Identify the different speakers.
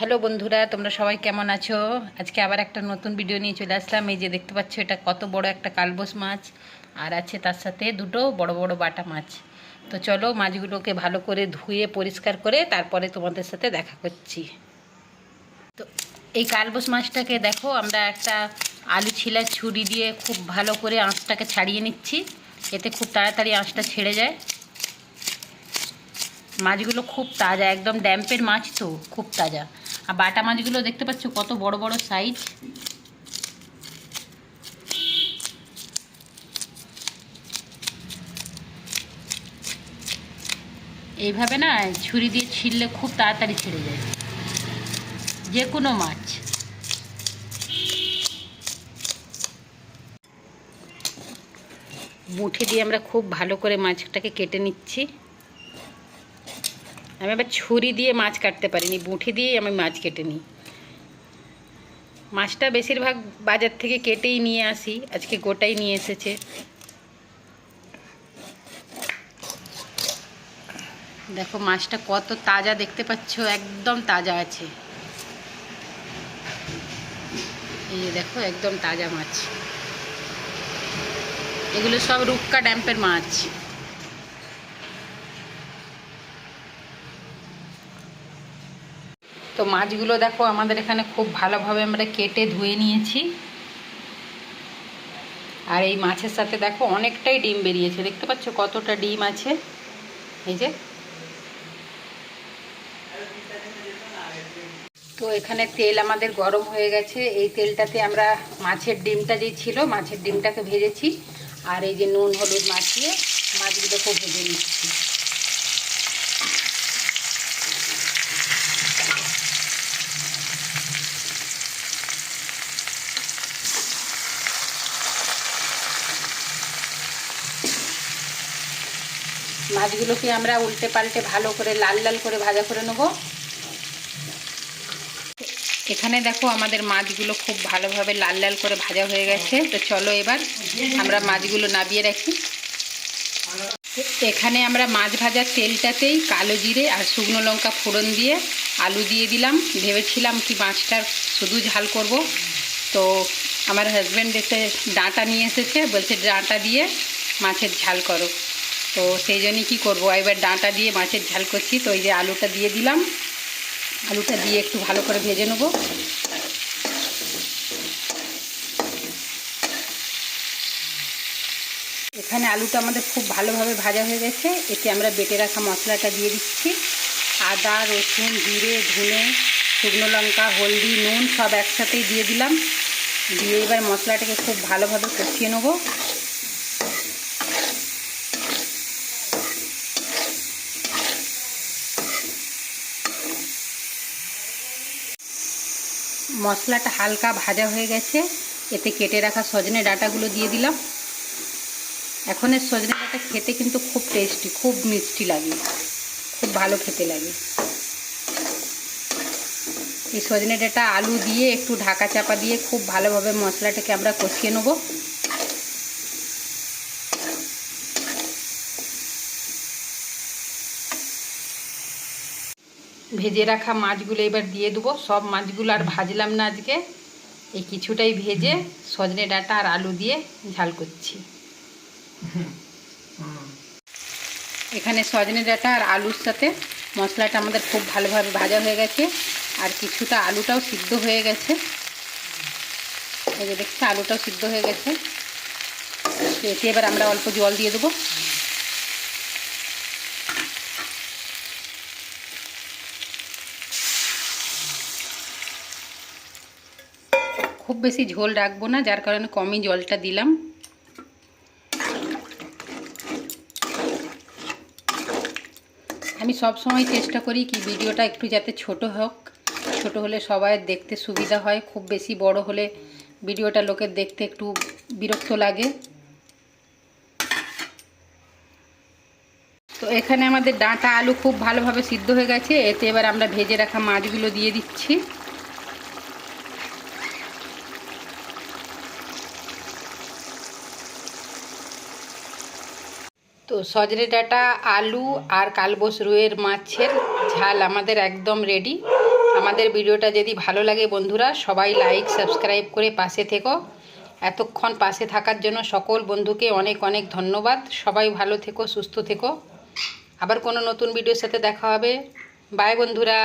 Speaker 1: Hello বন্ধুরা, তোমরা সবাই কেমন আছো? আজকে আবার একটা নতুন ভিডিও নিয়ে চলে আসলাম। এই যে দেখতে পাচ্ছ, এটা কত বড় একটা কালবোস মাছ। আর আছে তার সাথে দুটো বড় বড় বাটা মাছ। তো চলো মাছগুলোকে ভালো করে ধুয়ে পরিষ্কার করে তারপরে তোমাদের সাথে দেখা করছি। তো এই কালবোস মাছটাকে দেখো, আমরা একটা আলু ছিলা ছুরি দিয়ে খুব ভালো করে আঁশটাকে ছাড়িয়ে নিচ্ছি। এতে খুব তাড়াতাড়ি আঁশটা ছেড়ে যায়। মাছগুলো খুব তাজা, একদম ড্যাম্পের মাছ তো, খুব তাজা। আর বাটা মাছগুলো দেখতে পাচ্ছ কত বড় বড় সাইজ এইভাবে না ছুরি দিয়ে ছিললে খুব তাড়াতাড়ি ছেড়ে যায়। যে কোনো মাছ। মুঠি দিয়ে আমরা খুব ভালো করে মাছটাকে কেটে নিচ্ছি। আমি আবার ছুরি দিয়ে মাছ কাটতে পারিনি, বুঁঠি দিয়েই আমি মাছ কেটে নিই। মাছটা বেশিরভাগ বাজার থেকে কেটেই নিয়ে আসি, আজকে গোটাই নিয়ে এসেছে। দেখো মাছটা কত তাজা, দেখতে পাচ্ছ একদম তাজা আছে। এই দেখো একদম তাজা মাছ। এগুলো সব রুক্কা ড্যাম্পের মাছ। তো মাছগুলো দেখো, আমাদের এখানে খুব ভালোভাবে আমরা কেটে ধুয়ে নিয়েছি। আর এই মাছের সাথে দেখো, অনেকটাই ডিম বেরিয়েছে। দেখতে পাচ্ছ কতটা ডিম আছে? এই যে। তো এখানে তেল আমাদের গরম হয়ে গেছে। এই তেলটাতে আমরা মাছের ডিমটা যে ছিল, মাছের ডিমটাকে ভেজেছি। আর এই যে নুন, হলুদ মাখিয়ে মাছগুলোকেও ভেজে নিচ্ছি। মাছগুলোকে আমরা উল্টে পাল্টে ভালো করে, লাল লাল করে ভাজা করে নেব। এখানে দেখো আমাদের মাছগুলো খুব ভালোভাবে লাল লাল করে ভাজা হয়ে গেছে। তো চলো এবার আমরা মাছগুলো নাবিয়ে রাখি। এখানে আমরা মাছ ভাজার তেলটাতেই কালো জিরে আর শুকনো লঙ্কা ফোড়ন দিয়ে আলু দিয়ে দিলাম। ভেবেছিলাম কি মাছটার শুধু ঝাল করব। তো আমার হাজব্যান্ড এসে ডাঁটা নিয়ে এসেছে, বলছে ডাঁটা দিয়ে মাছের ঝাল করো। তো সেই জন্যই কী করব? এবার ডাঁটা দিয়ে মাছের ঝাল করছি। তো এই যে আলুটা দিয়ে দিলাম। আলুটা দিয়ে একটু ভালো করে ভেজে নেব। এখানে আলুটা আমাদের খুব ভালোভাবে ভাজা হয়ে গেছে। এতে আমরা বেটে রাখা মশলাটা দিয়ে দিচ্ছি। আদা, রসুন, জিরে, ধনে, শুকনো লঙ্কা, হলদি, নুন সব একসাথেই দিয়ে দিলাম। দিয়ে এবার মশলাটাকে খুব ভালোভাবে কষিয়ে নেব। মশলাটা হালকা ভাজা হয়ে গেছে। এতে কেটে রাখা সজনে ডাঁটাগুলো দিয়ে দিলাম। এখন এর সজনে ডাঁটা খেতে কিন্তু খুব টেস্টি খুব মিষ্টি লাগে। খুব ভালো খেতে লাগে। এই সজনে ডাঁটা আলু দিয়ে একটু ঢাকা চাপা দিয়ে খুব ভালোভাবে মশলাটাকে আমরা কষিয়ে নেব। ভেজে রাখা মাছগুলো এবার দিয়ে দেবো। সব মাছগুলো আর ভাজলাম না আজকে। এই কিছুটাই ভেজে সজনে ডাঁটা আর আলু দিয়ে ঝাল করছি। এখানে সজনে ডাঁটা আর আলুর সাথে মশলাটা আমাদের খুব ভালোভাবে ভাজা হয়ে গেছে। আর কিছুটা আলুটাও সিদ্ধ হয়ে গেছে। এই যে দেখছি, আলুটাও সিদ্ধ হয়ে গেছে। এতে এবার আমরা অল্প জল দিয়ে দেবো। খুব বেশি ঝোল রাখব না, যার কারণে কমই জলটা দিলাম। আমি সব সময় চেষ্টা করি কি ভিডিওটা একটু যাতে ছোট হোক। ছোট হলে সবাই দেখতে সুবিধা হয়, খুব বেশি বড় হলে ভিডিওটা লোকের দেখতে একটু বিরক্ত লাগে। তো এখানে আমাদের ডাঁটা আলু খুব ভালোভাবে সিদ্ধ হয়ে গেছে, এতে এবার আমরা ভেজে রাখা মাছগুলো দিয়ে দিচ্ছি। তো সজনে ডাঁটা, আলু আর কালবোস রুয়ের মাছের ঝাল আমাদের একদম রেডি আমাদের ভিডিওটা যদি ভালো লাগে বন্ধুরা, সবাই লাইক সাবস্ক্রাইব করে পাশে থেকো। এতক্ষণ পাশে থাকার জন্য সকল বন্ধুকে অনেক অনেক ধন্যবাদ। সবাই ভালো থেকো, সুস্থ থেকো। আবার কোনো নতুন ভিডিওর সাথে দেখা হবে। বাই বন্ধুরা।